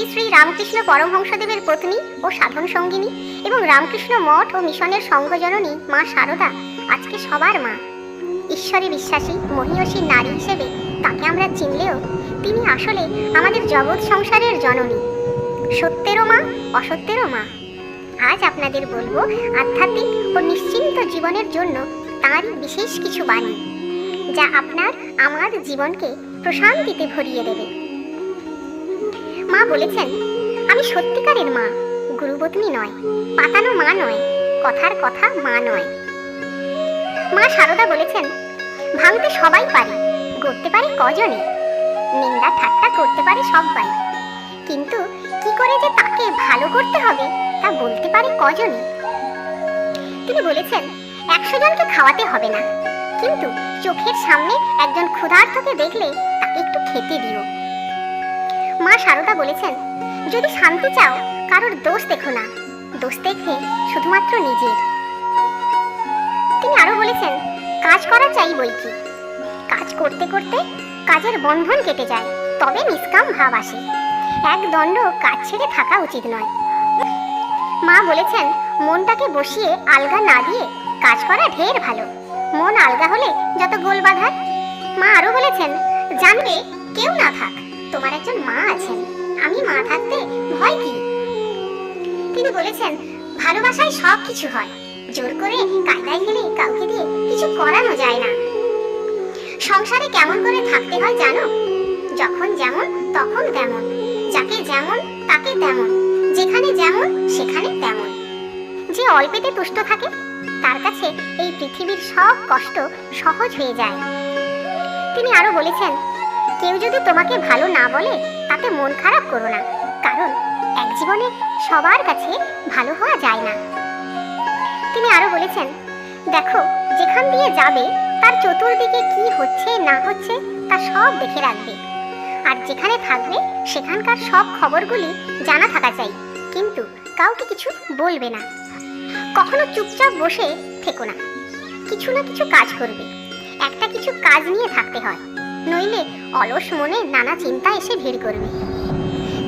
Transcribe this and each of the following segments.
শ্রী শ্রী রামকৃষ্ণ পরমহংসদেবের পত্নী ও সাধন সঙ্গিনী এবং রামকৃষ্ণ মঠ ও মিশনের সংঘজননী মা শারদা আজকে সবার মা। ঈশ্বরে বিশ্বাসী, মহিয়সী নারী হিসেবে তাকে আমরা চিনলেও তিনি আসলে আমাদের জগৎ সংসারের জননী। সত্যেরও মা, অসত্যেরও মা। আজ আপনাদের বলব, আধ্যাত্মিক ও নিশ্চিন্ত জীবনের জন্য তাঁরই বিশেষ কিছু বাণী, যা আপনার, আমার জীবনকে প্রশান্তিতে ভরিয়ে দেবে। মা বলেছেন, আমি সত্যিকারের মা, গুরুবতনী নয়, পাতানো মা নয়, কথার কথা মা নয়। মা সারদা বলেছেন, ভাঙতে সবাই পারে, গড়তে পারে কজনে, নিন্দা ঠাট্টা করতে পারে সবাই কিন্তু কি করে যে তাকে ভালো করতে হবে, তা বলতে পারে কজনে? তিনি বলেছেন, একশো জনকে খাওয়াতে হবে না, কিন্তু চোখের সামনে একজন ক্ষুধার্তকে দেখলে তাকে একটু খেতে দিও। মা সারদা বলেছেন, যদি শান্তি চাও, কারোর দোষ দেখো না। দোষ দেখবে শুধুমাত্র নিজের। তিনি আরও বলেছেন, কাজ করা চাই বই কি? কাজ করতে করতে কাজের বন্ধন কেটে যায়, তবে নিষ্কাম ভাব আসে। এক দণ্ড কাজ ছেড়ে থাকা উচিত নয়। মা বলেছেন, মনটাকে বসিয়ে আলগা না দিয়ে কাজ করা ঢের ভালো। মন আলগা হলে যত গোল বাঁধায় মা আরও বলেছেন, জানবে কেউ না থাক। তোমার একজন মা আছেন। আমি মা থাকতে ভয় কি? তিনি বলেছেন, ভালোবাসায় সব কিছু হয়। জোর করে কায়দায় গেলে কাউকে দিয়ে কিছু করানো যায় না। সংসারে কেমন করে থাকতে হয় জানো? যখন যেমন, তখন তেমন। যাকে যেমন, তাকে তেমন। যেখানে যেমন, সেখানে তেমন। যে অল্পেতে তুষ্ট থাকে, তার কাছে এই পৃথিবীর সব কষ্ট সহজ হয়ে যায়। তিনি আরও বলেছেন কেউ যদি তোমাকে ভালো না বলে, তাতে মন খারাপ করো না। কারণ, এক জীবনে সবার কাছে ভালো হওয়া যায় না। তিনি আরও বলেছেন, দেখো, যেখান দিয়ে যাবে, তার চতুর্দিকে কি হচ্ছে, না হচ্ছে, তা সব দেখে রাখবে। আর যেখানে থাকবে, সেখানকার সব খবরগুলি জানা থাকা চাই। কিন্তু কাউকে কিছু বলবে না। কখনো চুপচাপ বসে থেকো না। কিছু না কিছু কাজ করবে। একটা কিছু কাজ নিয়ে থাকতে হয়। নইলে অলস মনে নানা চিন্তা এসে ভিড় করবে।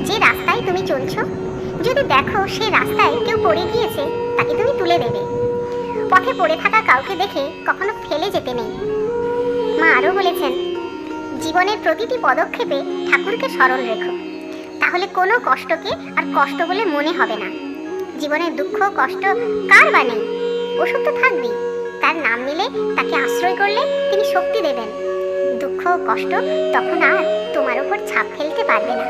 যে রাস্তায় তুমি চলছো, যদি দেখো সে রাস্তায় কেউ পড়ে গিয়েছে, তাকে তুমি তুলে দেবে। পথে পড়ে থাকা কাউকে দেখে কখনো ফেলে যেতে নেই। মা আরও বলেছেন, জীবনের প্রতিটি পদক্ষেপে ঠাকুরকে স্মরণ রেখো। তাহলে কোনো কষ্টকে আর কষ্ট বলে মনে হবে না। জীবনের দুঃখ, কষ্ট কার বা নেই ওষুধ তো থাকবেই। তার নাম নিলে তাকে আশ্রয় করলে তিনি শক্তি দেবেন। দুঃখ কষ্ট তখন আর তোমার ওপর ছাপ ফেলতে পারবে না।